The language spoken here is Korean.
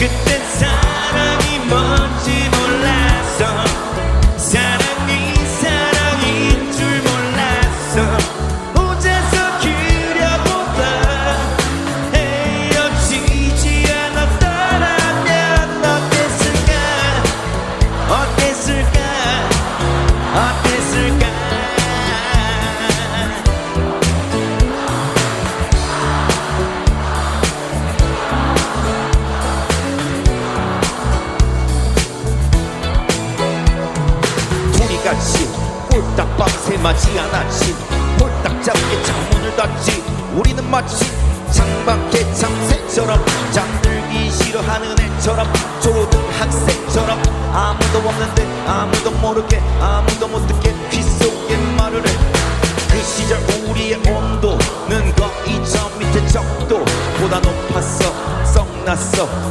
그땐 같이 홀딱 밤새 맞지 않았지. 홀딱 잡게 창문을 닫지. 우리는 마치 창밖의 참새처럼 잠들기 싫어하는 애처럼 졸든 학생처럼 아무도 없는데 아무도 모르게 아무도 못 듣게 귓속에 말을 해그 시절 우리의 온도는 거의 저 밑에 적도보다 높았어. 썩났어